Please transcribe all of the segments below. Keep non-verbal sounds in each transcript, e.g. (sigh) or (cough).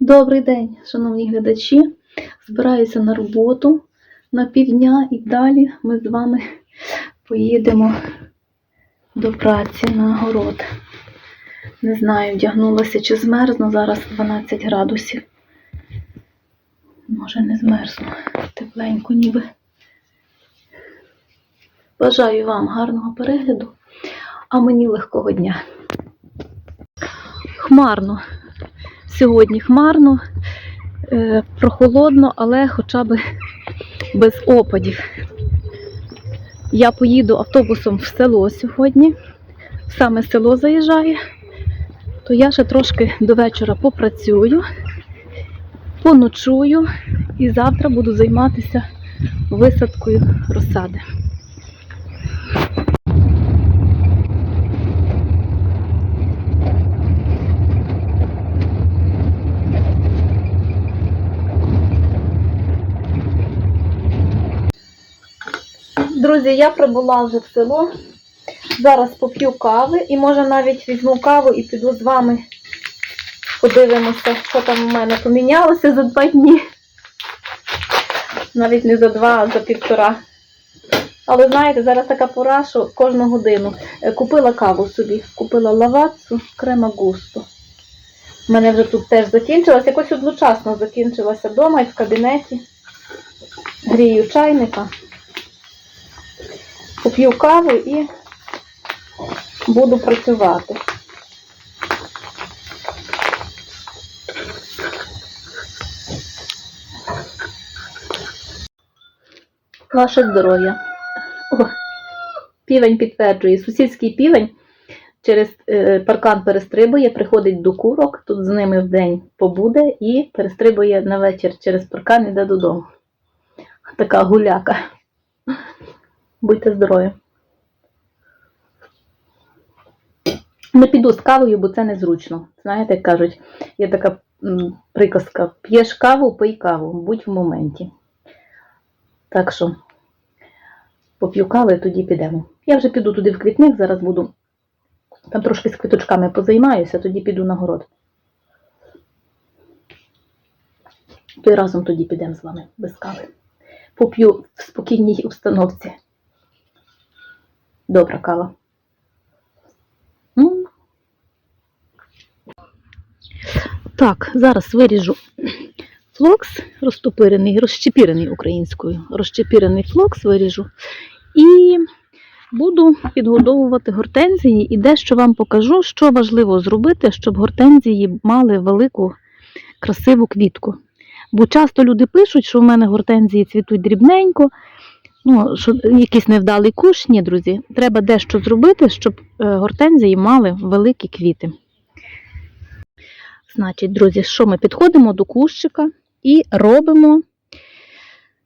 Добрий день, шановні глядачі. Збираюся на роботу на півдня і далі ми з вами поїдемо до праці на город. Не знаю, вдягнулася чи змерзну, зараз 12 градусів. Може, не змерзну, тепленько ніби. Бажаю вам гарного перегляду, а мені легкого дня. Хмарно. Сьогодні хмарно, е, прохолодно, але хоча б без опадів. Я поїду автобусом в село сьогодні. Саме село заїжджає, то я ще трошки до вечора попрацюю, поночую і завтра буду займатися висадкою розсади. Друзі, я прибула вже в село. Зараз поп'ю кави і може навіть візьму каву і піду з вами. Подивимося, що там у мене помінялося за два дні. Навіть не за два, а за півтора. Але знаєте, зараз така пора, що кожну годину. Е, Купила каву собі, купила лавацу, крема густо. У мене вже тут теж закінчилась, якось одночасно закінчилася вдома і в кабінеті. Грію чайника поп'ю каву і буду працювати. Ваше здоров'я. Півень підтверджує. Сусідський півень через е, паркан перестрибує, приходить до курок, тут з ними в день побуде і перестрибує на вечір через паркан і йде додому. Така гуляка. Будьте здорові. Не піду з кавою, бо це незручно. Знаєте, як кажуть, є така приказка: п'єш каву, пий каву, будь в моменті. Так що поп'ю кави, тоді підемо. Я вже піду туди в квітник, зараз буду там трошки з квіточками позаймаюся, тоді піду на город. То й разом тоді підемо з вами без кави. Поп'ю в спокійній установці. Добра кава. М. Так, зараз виріжу флокс розтопирений, розчепірений українською. Розчепірений флокс виріжу. І буду підгодовувати гортензії і дещо вам покажу, що важливо зробити, щоб гортензії мали велику красиву квітку. Бо часто люди пишуть, що в мене гортензії цвітуть дрібненько, ну, що якийсь невдалий кущ. Ні, друзі, треба дещо зробити, щоб е, гортензії мали великі квіти. Значить, друзі, що ми підходимо до кущика і робимо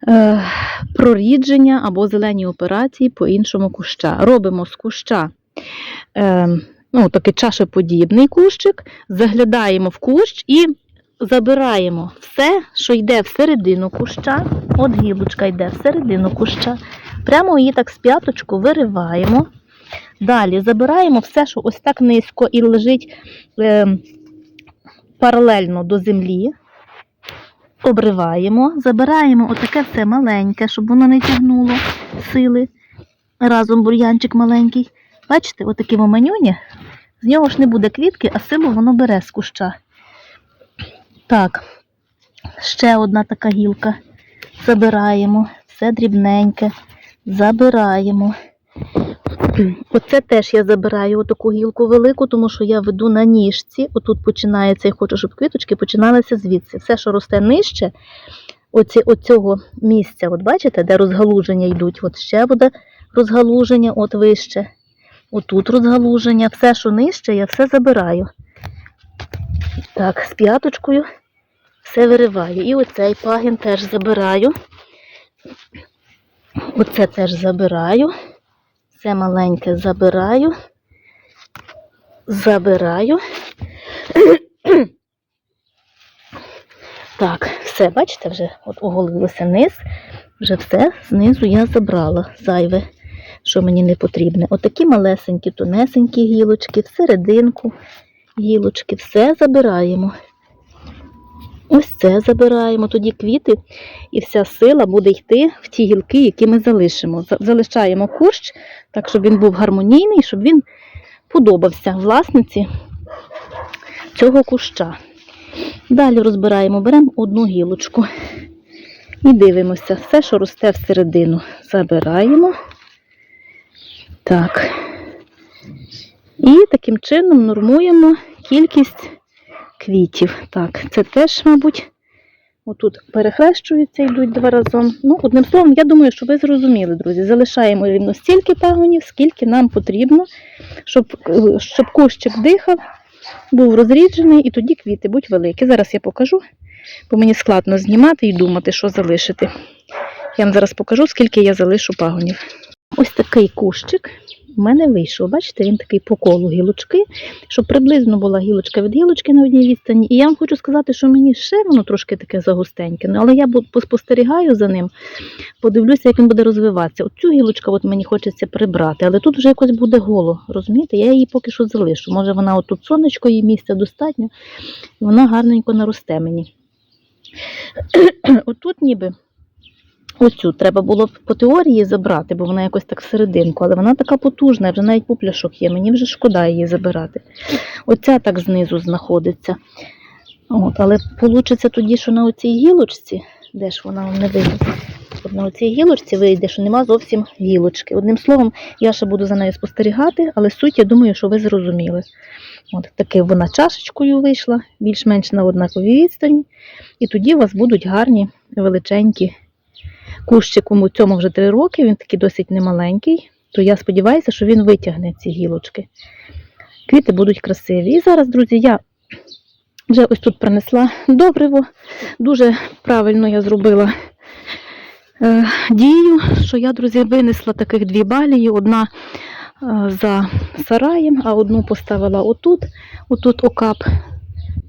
е, прорідження або зелені операції по іншому куща. Робимо з куща е, ну, такий чашеподібний кущик, заглядаємо в кущ і забираємо все, що йде всередину куща. От гілочка йде всередину куща. Прямо її так з п'яточку вириваємо. Далі забираємо все, що ось так низько і лежить е, паралельно до землі. Обриваємо, забираємо отаке все маленьке, щоб воно не тягнуло сили. Разом бур'янчик маленький. Бачите, отакі манюні, з нього ж не буде квітки, а силу воно бере з куща. Так, ще одна така гілка. Забираємо, все дрібненьке. Забираємо. Оце теж я забираю отаку гілку велику, тому що я веду на ніжці. Отут починається, я хочу, щоб квіточки починалися звідси. Все, що росте нижче, оці, оцього місця, от бачите, де розгалуження йдуть. От ще буде розгалуження, от вище. Отут розгалуження, все, що нижче, я все забираю. Так, з п'яточкою все вириваю. І оцей пагін теж забираю. Оце теж забираю. Це маленьке забираю. Забираю. Так, все, бачите, вже от оголилося низ. Вже все знизу я забрала зайве, що мені не потрібне. Отакі малесенькі, тонесенькі гілочки, всерединку гілочки, все забираємо. Ось це забираємо, тоді квіти, і вся сила буде йти в ті гілки, які ми залишимо. Залишаємо кущ, так, щоб він був гармонійний, щоб він подобався власниці цього куща. Далі розбираємо, беремо одну гілочку і дивимося, все, що росте всередину, забираємо. Так. І таким чином нормуємо кількість квітів. Так, це теж, мабуть, отут перехрещуються, йдуть два разом. Ну, одним словом, я думаю, що ви зрозуміли, друзі. Залишаємо рівно стільки пагонів, скільки нам потрібно, щоб, щоб кущик дихав, був розріджений, і тоді квіти будуть великі. Зараз я покажу, бо мені складно знімати і думати, що залишити. Я вам зараз покажу, скільки я залишу пагонів. Ось такий кущик у мене вийшов. Бачите, він такий по колу гілочки, щоб приблизно була гілочка від гілочки на одній відстані. І я вам хочу сказати, що мені ще воно трошки таке загустеньке, але я поспостерігаю за ним, подивлюся, як він буде розвиватися. Оцю гілочку от мені хочеться прибрати, але тут вже якось буде голо. Розумієте? Я її поки що залишу. Може, вона отут сонечко, їй місця достатньо, і вона гарненько наросте мені. (clears throat) Отут ніби. Оцю треба було б по теорії забрати, бо вона якось так всерединку, але вона така потужна, вже навіть пупляшок є, мені вже шкода її забирати. Оця так знизу знаходиться. От, але вийде тоді, що на оцій гілочці, де ж вона не вийде? От на оцій гілочці вийде, що нема зовсім гілочки. Одним словом, я ще буду за нею спостерігати, але суть, я думаю, що ви зрозуміли. От таки вона чашечкою вийшла, більш-менш на однаковій відстані. І тоді у вас будуть гарні величенькі кущику у цьому вже три роки, він такий досить немаленький, то я сподіваюся, що він витягне ці гілочки. Квіти будуть красиві. І зараз, друзі, я вже ось тут принесла добриво. Дуже правильно я зробила е, дію, що я, друзі, винесла таких дві балії. Одна е, за сараєм, а одну поставила отут. Отут окап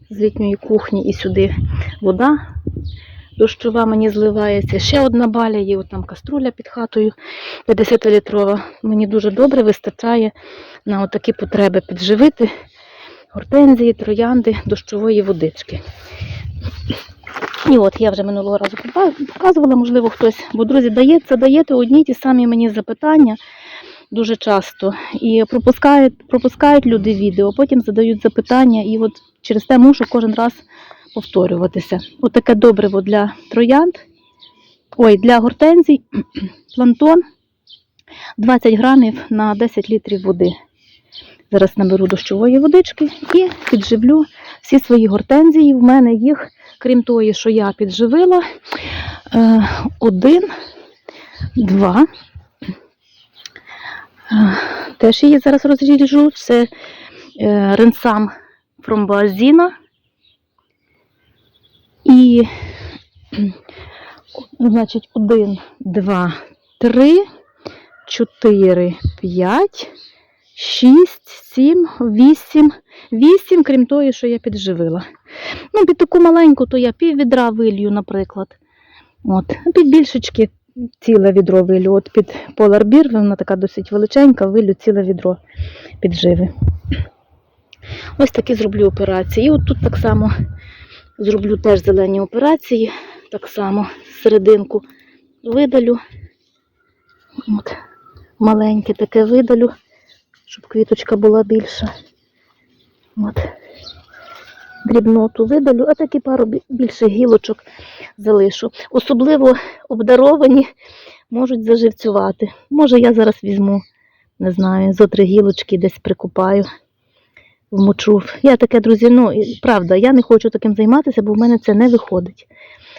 з літньої кухні і сюди вода дощова мені зливається. Ще одна баля є, от там каструля під хатою 50-літрова. Мені дуже добре вистачає на такі потреби підживити гортензії, троянди, дощової водички. І от я вже минулого разу показувала, можливо, хтось, бо друзі, дається, даєте одні ті самі мені запитання дуже часто. І пропускають, пропускають люди відео, потім задають запитання, і от через те мушу кожен раз повторюватися. Отаке добриво для троянд, ой, для гортензій, (clears throat) плантон 20 грамів на 10 літрів води. Зараз наберу дощової водички і підживлю всі свої гортензії. В мене їх, крім тої, що я підживила, е, один, два. Е, Теж її зараз розріжу. Це е, ренсам фромбоазіна. І, значить, один, два, три, чотири, п'ять, шість, сім, вісім. Вісім, крім тої, що я підживила. Ну, під таку маленьку, то я пів відра вилью, наприклад. От. Під більшечки ціле відро вилю. От під поларбір, вона така досить величенька, вилю ціле відро підживи. Ось такі зроблю операції. І от тут так само Зроблю теж зелені операції, так само серединку видалю. От, маленьке таке видалю, щоб квіточка була більша. От. Дрібноту видалю, а такі пару бі- більше гілочок залишу. Особливо обдаровані можуть заживцювати. Може, я зараз візьму, не знаю, зо три гілочки десь прикупаю вмочу. Я таке, друзі, ну правда, я не хочу таким займатися, бо в мене це не виходить.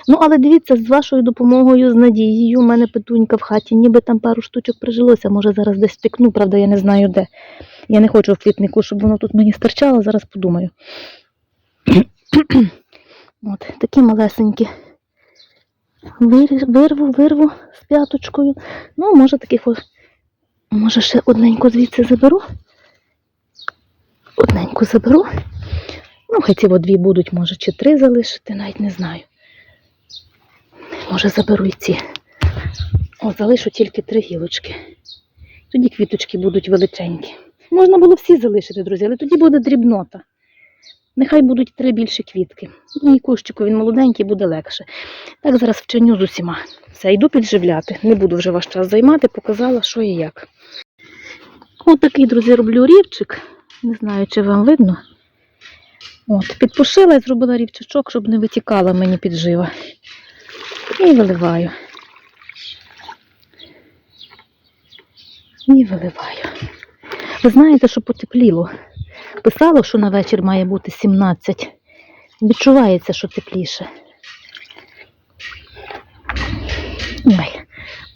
Ну, але дивіться, з вашою допомогою, з надією, у мене петунька в хаті, ніби там пару штучок прижилося, може зараз десь втекну, правда, я не знаю де. Я не хочу в квітнику, щоб воно тут мені стирчало, зараз подумаю. (clears throat) От, такі малесенькі. Вирву, вирву з п'яточкою. Ну, може таких. Може ще одненько звідси заберу. Одненьку заберу. Ну, ці дві будуть, може, чи три залишити, навіть не знаю. Може, заберу і ці. О, залишу тільки три гілочки. Тоді квіточки будуть величенькі. Можна було всі залишити, друзі, але тоді буде дрібнота. Нехай будуть три більші квітки. Ну, І кущику він молоденький, буде легше. Так зараз вченю з усіма. Все, йду підживляти. Не буду вже ваш час займати, показала, що і як. Ось такий, друзі, роблю рівчик. Не знаю, чи вам видно. От, підпушила і зробила рівчачок, щоб не витікала мені піджива. І виливаю. І виливаю. Ви знаєте, що потепліло. Писало, що на вечір має бути 17. Відчувається, що тепліше. Ой,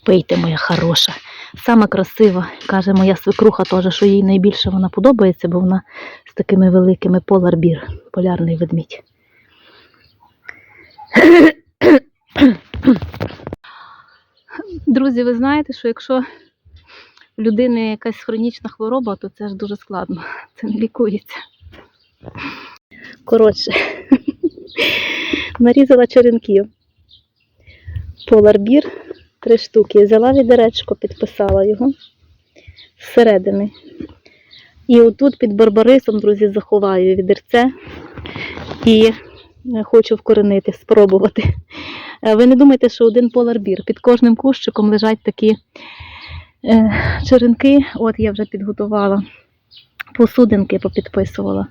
пийте, моя хороша. Сама красива, каже моя свекруха теж, що їй найбільше вона подобається, бо вона з такими великими поларбір, полярний ведмідь. Друзі, ви знаєте, що якщо в людини якась хронічна хвороба, то це ж дуже складно. Це не лікується. Коротше, (laughs) нарізала черенків. Поларбір три штуки. Взяла відеречко, підписала його зсередини. І отут під барбарисом, друзі, заховаю відерце і е, хочу вкоренити, спробувати. Е, Ви не думайте, що один поларбір. Під кожним кущиком лежать такі е, черенки. От я вже підготувала. Посудинки попідписувала.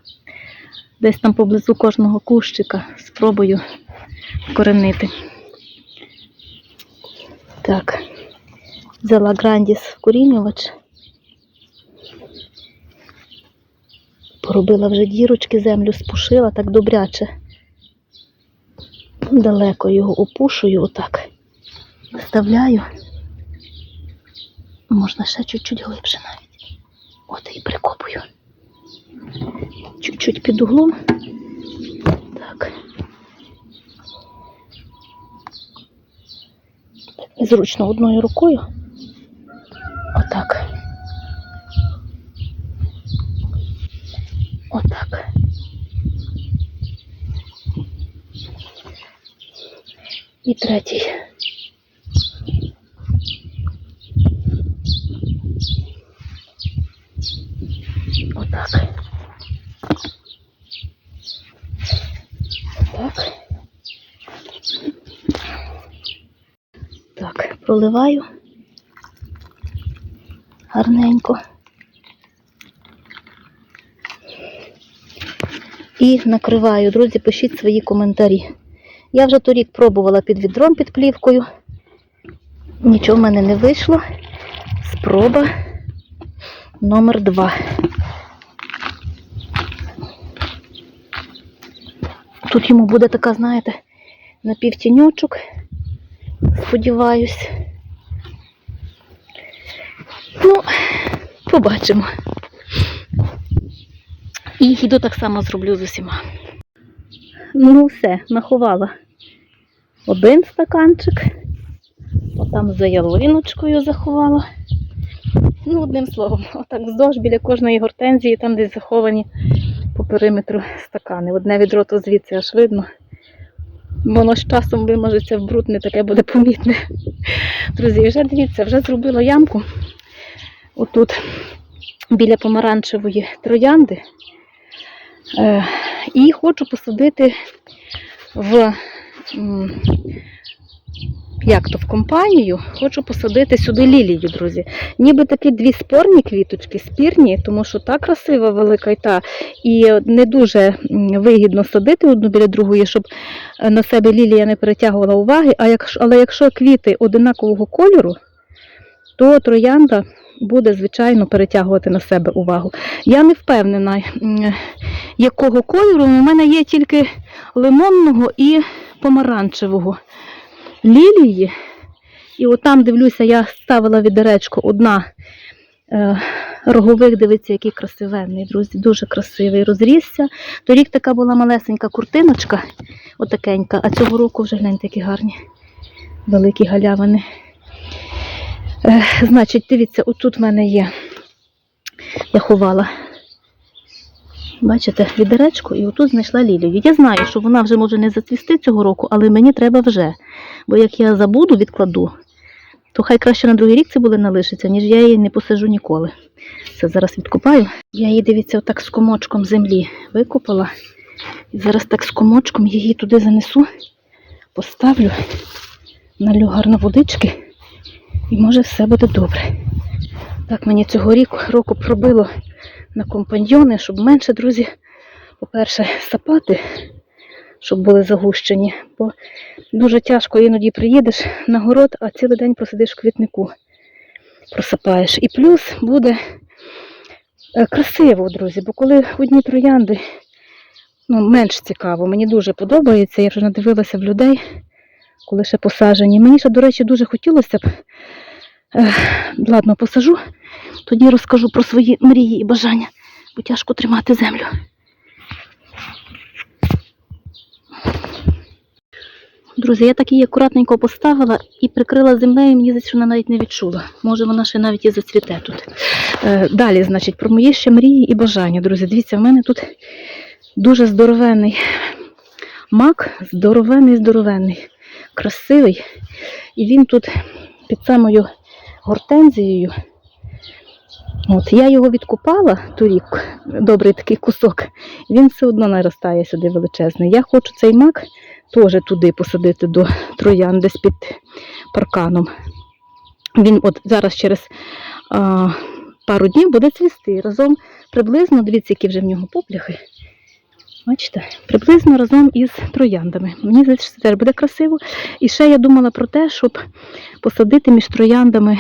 Десь там поблизу кожного кущика спробую вкоренити. Так, взяла грандіс вкорінювач. Поробила вже дірочки, землю спушила так добряче. Далеко його опушую отак. Вставляю. Можна ще чуть-чуть глибше навіть. От і прикопую. Чуть-чуть під углом. Так, незручно одною рукою. Отак. Отак. І третій. Проливаю гарненько. І накриваю. Друзі, пишіть свої коментарі. Я вже торік пробувала під відром під плівкою. Нічого в мене не вийшло. Спроба номер два. Тут йому буде така, знаєте, напівтінючок. Сподіваюсь. Ну, побачимо. І йду так само зроблю з усіма. Ну, все, наховала один стаканчик. Отам за ялиночкою заховала. Ну, одним словом, отак вздовж біля кожної гортензії, там десь заховані по периметру стакани. Одне відро то звідси аж видно. Воно з часом вимажеться в бруд, не таке буде помітне. Друзі, вже дивіться, вже зробила ямку отут біля помаранчевої троянди. Е, і хочу посадити в як то в компанію, хочу посадити сюди лілію, друзі. Ніби такі дві спорні квіточки, спірні, тому що та красива велика і та, і не дуже вигідно садити одну біля другої, щоб е, на себе лілія не перетягувала уваги. А якщо, але якщо квіти одинакового кольору, то троянда буде, звичайно, перетягувати на себе увагу. Я не впевнена, якого кольору. У мене є тільки лимонного і помаранчевого лілії. І от там, дивлюся, я ставила відеречко одна е, рогових, дивіться, який красивенний, друзі, дуже красивий. Розрісся. Торік така була малесенька куртиночка, отакенька, а цього року вже гляньте, які гарні великі галявини. Е, значить, дивіться, отут в мене є. Я ховала. Бачите, відеречко, і отут знайшла лілію. Я знаю, що вона вже може не зацвісти цього року, але мені треба вже. Бо як я забуду, відкладу, то хай краще на другий рік це буде налишиться, ніж я її не посажу ніколи. Це зараз відкопаю. Я її, дивіться, отак з комочком землі викопала І зараз так з комочком її туди занесу, поставлю, налю гарно водички і може все буде добре. Так мені цього року пробило на компаньйони, щоб менше, друзі, по-перше, сапати, щоб були загущені. Бо дуже тяжко іноді приїдеш на город, а цілий день просидиш в квітнику, просапаєш. І плюс буде е, красиво, друзі, бо коли одні троянди, ну, менш цікаво, мені дуже подобається, я вже надивилася в людей, коли ще посаджені. Мені ще, до речі, дуже хотілося б, ладно, посажу, тоді розкажу про свої мрії і бажання, бо тяжко тримати землю. Друзі, я так її акуратненько поставила і прикрила землею, мені здається, що вона навіть не відчула. Може, вона ще навіть і зацвіте тут. Е, далі, значить, про мої ще мрії і бажання. Друзі, дивіться, в мене тут дуже здоровенний мак, здоровенний, здоровенний, красивий. І він тут під самою гортензією. От, я його відкупала торік, добрий такий кусок, він все одно наростає сюди величезний. Я хочу цей мак теж туди посадити до троян, десь під парканом. Він от зараз через а, пару днів буде цвісти. Разом приблизно, дивіться, які вже в нього попляхи. Бачите, приблизно разом із трояндами. Мені здається, що це теж буде красиво. І ще я думала про те, щоб посадити між трояндами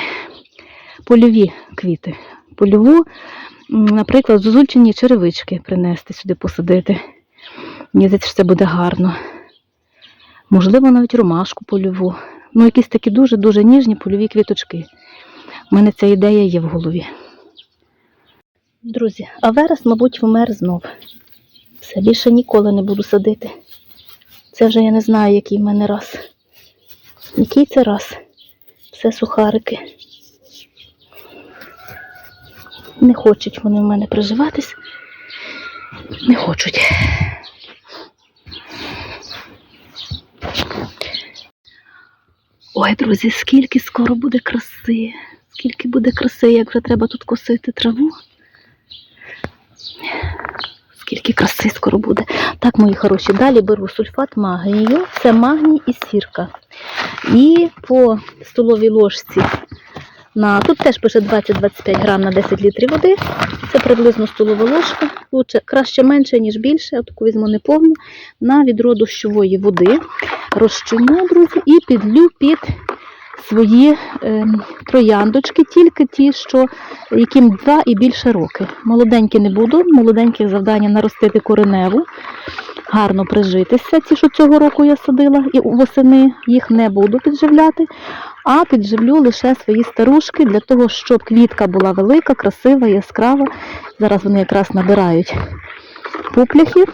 польові квіти. Польову, наприклад, зозульчені черевички принести сюди посадити. Мені здається, що це буде гарно. Можливо, навіть ромашку польову. Ну, якісь такі дуже-дуже ніжні польові квіточки. У мене ця ідея є в голові. Друзі, а верес, мабуть, вмер знов. Все більше ніколи не буду садити. Це вже я не знаю, який в мене раз. Який це раз? Все сухарики. Не хочуть вони в мене приживатись. Не хочуть. Ой, друзі, скільки скоро буде краси. Скільки буде краси, як вже треба тут косити траву. Скільки краси скоро буде. Так, мої хороші, далі беру сульфат магнію. Це магній і сірка. І по столовій ложці на тут теж пише 20-25 грам на 10 літрів води. Це приблизно столова ложка. Лучше, краще менше, ніж більше. Отаку візьму неповну. На відро дощової води. Розчиню, друзі, і підлю під свої е, трояндочки, тільки ті, що яким 2 і більше роки. Молоденькі не буду, молоденьких завдання наростити кореневу, гарно прижитися. Ті, що цього року я садила, і восени їх не буду підживляти, а підживлю лише свої старушки для того, щоб квітка була велика, красива, яскрава. Зараз вони якраз набирають пупляхи.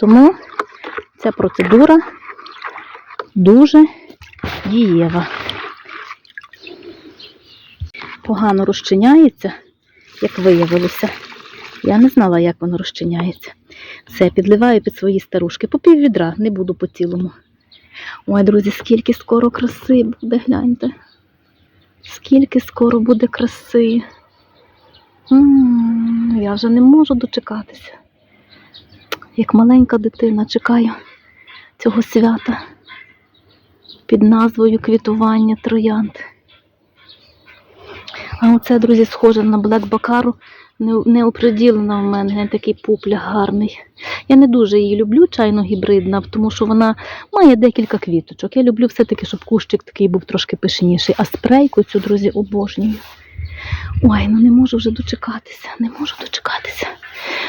Тому ця процедура дуже дієва. Погано розчиняється, як виявилося. Я не знала, як воно розчиняється. Все, підливаю під свої старушки. По пів відра, не буду по цілому. Ой, друзі, скільки скоро краси буде, гляньте. Скільки скоро буде краси. М, Я вже не можу дочекатися. Як маленька дитина чекаю цього свята під назвою квітування троянд. А оце, друзі, схоже на Блек Бакару. Не, оприділена в мене такий пуплях гарний. Я не дуже її люблю, чайно гібридна, тому що вона має декілька квіточок. Я люблю все-таки, щоб кущик такий був трошки пишніший. А спрейку цю, друзі, обожнюю. Ой, ну не можу вже дочекатися, не можу дочекатися.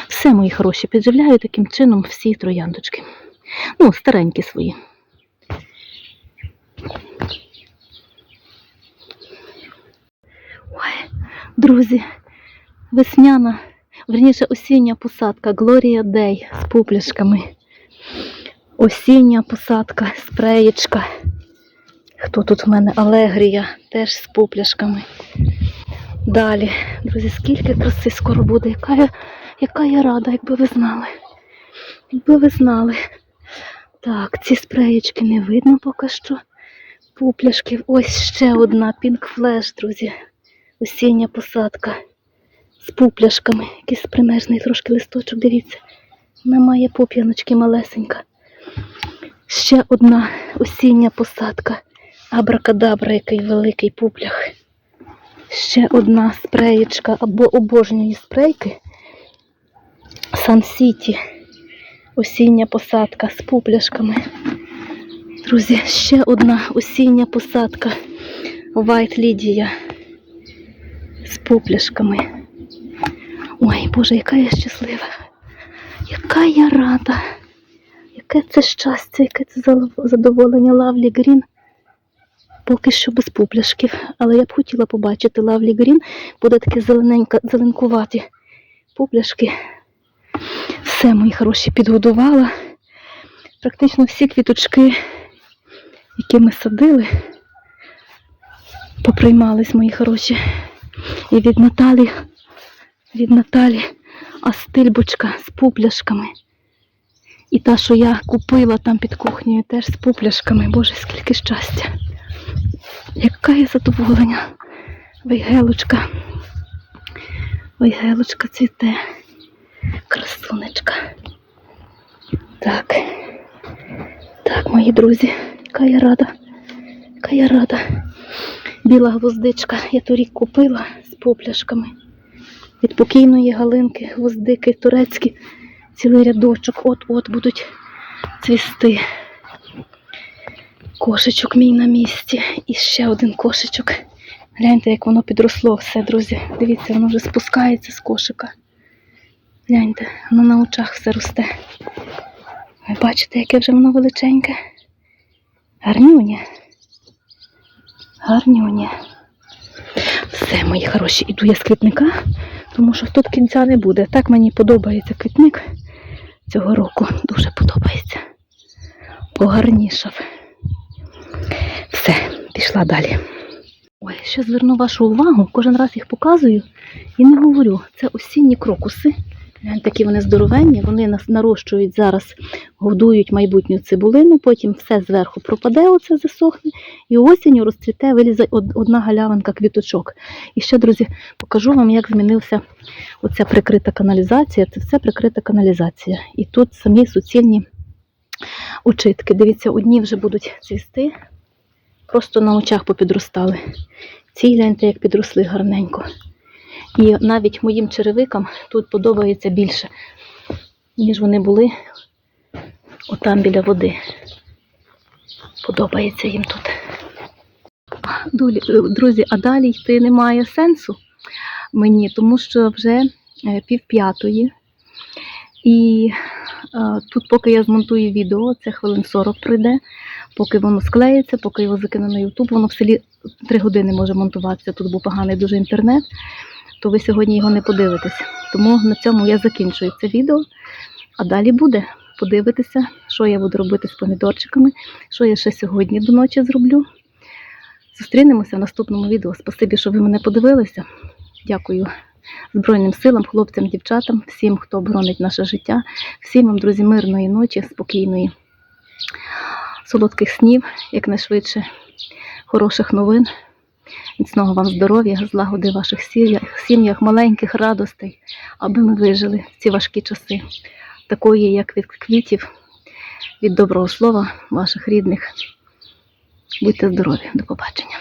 Все, мої хороші, підживляю таким чином всі трояндочки. Ну, старенькі свої. Ой, друзі, весняна, верніше осіння посадка Глорія Дей з пупляшками. Осіння посадка, спреєчка. Хто тут в мене? Алегрія, теж з пупляшками. Далі, друзі, скільки краси скоро буде, яка я, яка я рада, якби ви знали. Якби ви знали. Так, ці спреєчки не видно поки що. Пупляшки. Ось ще одна Pink Flash, друзі. Осіння посадка з пупляшками. Якийсь примежний трошки листочок, дивіться. Вона має поп'яночки малесенька. Ще одна осіння посадка. Абракадабра, який великий пуплях. Ще одна спреєчка або обожнюї спрейки. Сан Сіті. Осіння посадка з пупляшками. Друзі, ще одна осіння посадка. White Лідія з пупляшками. Ой, Боже, яка я щаслива. Яка я рада. Яке це щастя, яке це задоволення Лавлі Грін. Поки що без пупляшків. Але я б хотіла побачити Лавлі Грін. Буде таке зелененька, зеленкуваті пупляшки. Все, мої хороші, підгодувала. Практично всі квіточки, які ми садили, поприймались, мої хороші. І від Наталі, від Наталі астильбочка з пупляшками. І та, що я купила там під кухнею, теж з пупляшками. Боже, скільки щастя. Яке є задоволення. Вейгелочка. Вейгелочка цвіте. Красунечка. Так. Так, мої друзі, яка я рада. Яка я рада. Біла гвоздичка я торік купила з попляшками. Від покійної галинки, гвоздики турецькі, цілий рядочок от-от будуть цвісти. Кошечок мій на місці. І ще один кошечок. Гляньте, як воно підросло все, друзі. Дивіться, воно вже спускається з кошика. Гляньте, воно на очах все росте. Ви бачите, яке вже воно величеньке. Гарнюнє. Гарнюнє. Все, мої хороші, іду я з квітника, тому що тут кінця не буде. Так мені подобається квітник цього року. Дуже подобається. Погарнішав. Все, пішла далі. Ой, ще зверну вашу увагу, кожен раз їх показую і не говорю. Це осінні крокуси. Такі вони здоровенні, вони нарощують зараз, годують майбутню цибулину, потім все зверху пропаде, оце засохне, і осінню розцвіте, вилізе одна галявинка квіточок. І ще, друзі, покажу вам, як змінився оця прикрита каналізація. Це все прикрита каналізація. І тут самі суцільні очитки. Дивіться, одні вже будуть цвісти, просто на очах попідростали. Ці гляньте, як підросли гарненько. І навіть моїм черевикам тут подобається більше, ніж вони були отам біля води. Подобається їм тут. Друзі, а далі йти немає сенсу мені, тому що вже е, пів п'ятої. І е, тут, поки я змонтую відео, це хвилин 40 пройде, поки воно склеїться, поки його закину на YouTube, воно в селі 3 години може монтуватися. Тут був поганий дуже інтернет, то ви сьогодні його не подивитесь. Тому на цьому я закінчую це відео. А далі буде. Подивитися, що я буду робити з помідорчиками, що я ще сьогодні до ночі зроблю. Зустрінемося в наступному відео. Спасибі, що ви мене подивилися. Дякую Збройним силам, хлопцям, дівчатам, всім, хто оборонить наше життя, всім вам, друзі, мирної ночі, спокійної, солодких снів, якнайшвидше, хороших новин, міцного вам здоров'я, злагоди в ваших сім'ях, маленьких радостей, аби ми вижили в ці важкі часи, такої, як від квітів, від доброго слова ваших рідних. Будьте здорові, до побачення.